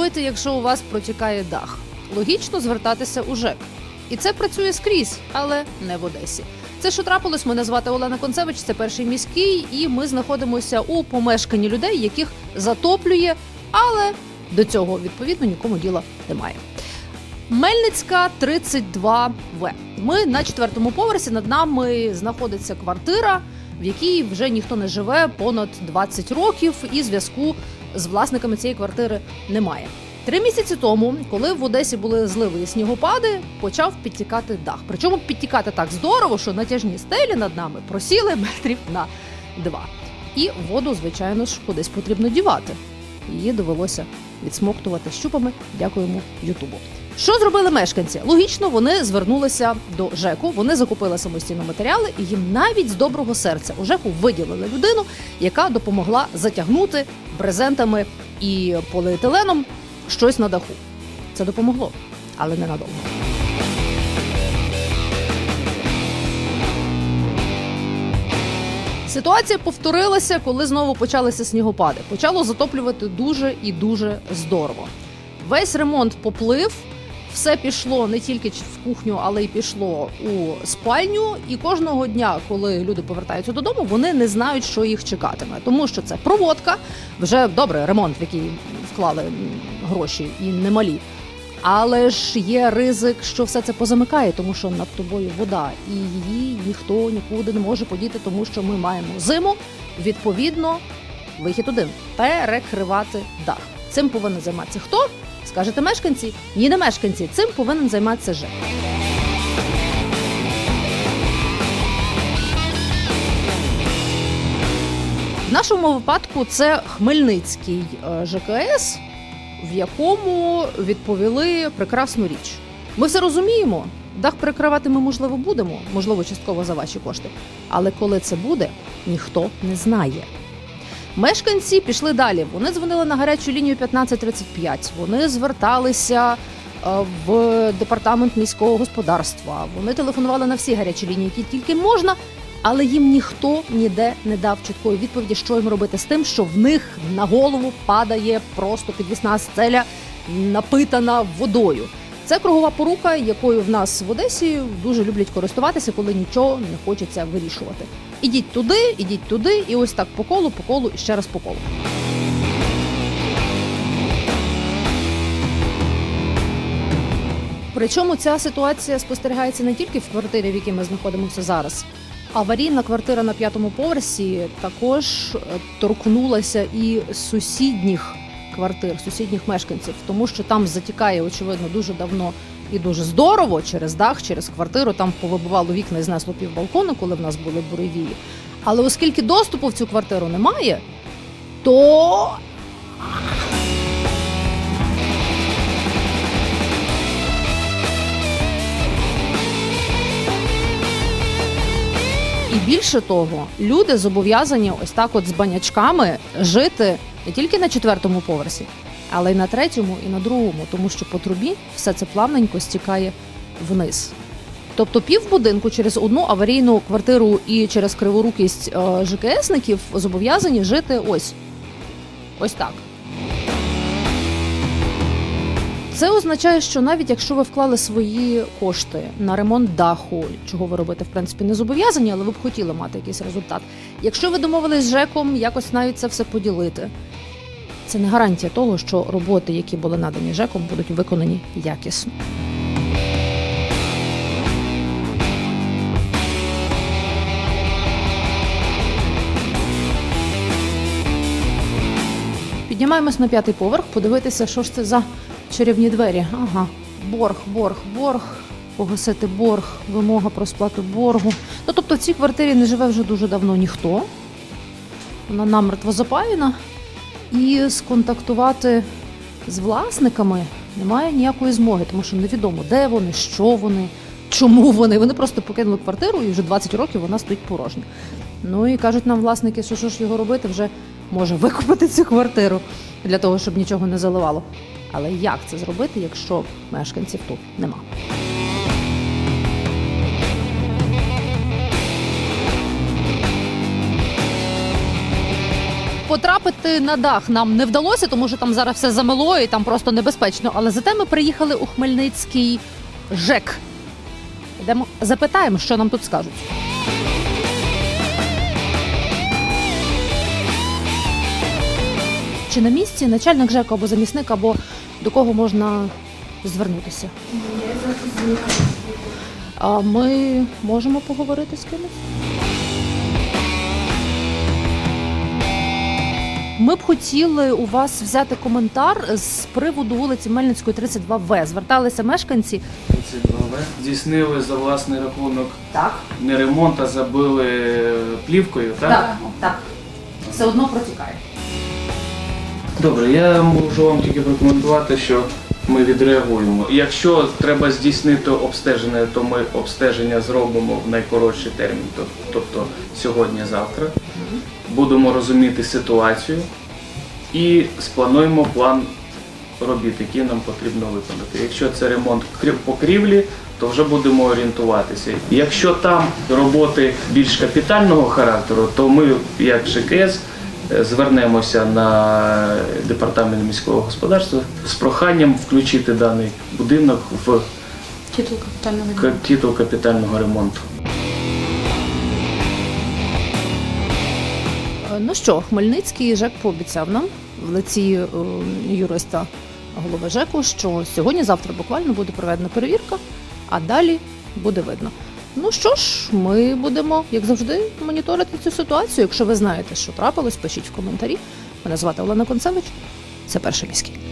робити, якщо у вас протікає дах? Логічно звертатися у ЖЕК. І це працює скрізь, але не в Одесі. Це що трапилось? Мене звати Олена Концевич, це перший міський, і ми знаходимося у помешканні людей, яких затоплює, але до цього відповідно нікому діла немає. Мельницька 32 В. Ми на четвертому поверсі. Над нами знаходиться квартира, в якій вже ніхто не живе понад 20 років, і зв'язку з власниками цієї квартири немає. Три місяці тому, коли в Одесі були зливи і снігопади, почав підтікати дах. Причому підтікати так здорово, що натяжні стелі над нами просіли метрів на два. І воду, звичайно ж, кудись потрібно дівати. Її довелося відсмоктувати щупами. Дякуємо Ютубу. Що зробили мешканці? Логічно, вони звернулися до ЖЕКу, вони закупили самостійно матеріали, і їм навіть з доброго серця у ЖЕКу виділили людину, яка допомогла затягнути брезентами і поліетиленом щось на даху. Це допомогло, але ненадовго. Ситуація повторилася, коли знову почалися снігопади. Почало затоплювати дуже і дуже здорово. Весь ремонт поплив, все пішло не тільки в кухню, але й пішло у спальню. І кожного дня, коли люди повертаються додому, вони не знають, що їх чекатиме, тому що це проводка, вже добре ремонт, в який вклали гроші і немалі. Але ж є ризик, що все це позамикає, тому що над тобою вода, і її ніхто нікуди не може подіти, тому що ми маємо зиму. Відповідно, вихід один перекривати дах. Цим повинен займатися хто? Скажете мешканці? Ні, не мешканці. Цим повинен займатися ЖЕК. В нашому випадку це Хмельницький е, ЖКС, в якому відповіли прекрасну річ. Ми все розуміємо. Дах перекривати ми, можливо, будемо, можливо, частково за ваші кошти. Але коли це буде, ніхто не знає. Мешканці пішли далі. Вони дзвонили на гарячу лінію 1535. Вони зверталися е, в департамент міського господарства. Вони телефонували на всі гарячі лінії, які тільки можна. Але їм ніхто ніде не дав чіткої відповіді, що їм робити з тим, що в них на голову падає просто підвісна стеля, напитана водою. Це кругова порука, якою в нас в Одесі дуже люблять користуватися, коли нічого не хочеться вирішувати. Ідіть туди, ідіть туди, і ось так по колу, по колу і ще раз по колу. Причому ця ситуація спостерігається не тільки в квартирі, в якій ми знаходимося зараз. Аварійна квартира на п'ятому поверсі також е, торкнулася і сусідніх квартир, сусідніх мешканців, тому що там затікає, очевидно, дуже давно і дуже здорово через дах, через квартиру. Там повибивало вікна і знесло півбалкону, коли в нас були буревії. Але оскільки доступу в цю квартиру немає, то І більше того, люди зобов'язані ось так, от з банячками жити не тільки на четвертому поверсі, але й на третьому і на другому, тому що по трубі все це плавненько стікає вниз. Тобто півбудинку через одну аварійну квартиру і через криворукість е, ЖКСників зобов'язані жити ось ось так. Це означає, що навіть якщо ви вклали свої кошти на ремонт даху, чого ви робити в принципі не зобов'язані, але ви б хотіли мати якийсь результат. Якщо ви домовились з ЖЕКом якось навіть це все поділити, це не гарантія того, що роботи, які були надані ЖЕКом, будуть виконані якісно. Піднімаємось на п'ятий поверх, подивитися, що ж це за чарівні двері. Ага, борг, борг, борг, погасити борг, вимога про сплату боргу. Ну тобто в цій квартирі не живе вже дуже давно ніхто. Вона намертво запаяна. І сконтактувати з власниками немає ніякої змоги, тому що невідомо, де вони, що вони, чому вони. Вони просто покинули квартиру і вже 20 років вона стоїть порожня. Ну і кажуть нам власники, що що ж його робити, вже може викупити цю квартиру для того, щоб нічого не заливало. Але як це зробити, якщо мешканців тут нема? Потрапити на дах нам не вдалося, тому що там зараз все замело і там просто небезпечно. Але зате ми приїхали у Хмельницький ЖЕК. Йдемо, запитаємо, що нам тут скажуть. Чи на місці начальник ЖЕКу або замісник, або до кого можна звернутися? А ми можемо поговорити з кимось? Ми б хотіли у вас взяти коментар з приводу вулиці Мельницької, 32В. Зверталися мешканці. 32В. Здійснили за власний рахунок Так, не ремонт, а забили плівкою, так? так, так. Все одно протікає. Добре, я можу вам тільки прокоментувати, що ми відреагуємо. Якщо треба здійснити обстеження, то ми обстеження зробимо в найкоротший термін, то- тобто сьогодні-завтра. Будемо розуміти ситуацію і сплануємо план робіт, які нам потрібно виконати. Якщо це ремонт покрівлі, то вже будемо орієнтуватися. Якщо там роботи більш капітального характеру, то ми, як ЖКС, е, звернемося на департамент міського господарства з проханням включити даний будинок в титул капітального ремонту. Ну що, Хмельницький ЖЕК пообіцяв нам в лиці е, юриста голови ЖЕКу, що сьогодні-завтра буквально буде проведена перевірка, а далі буде видно. Ну що ж, ми будемо, як завжди, моніторити цю ситуацію. Якщо ви знаєте, що трапилось, пишіть в коментарі. Мене звати Олена Концевич. Це перший міський.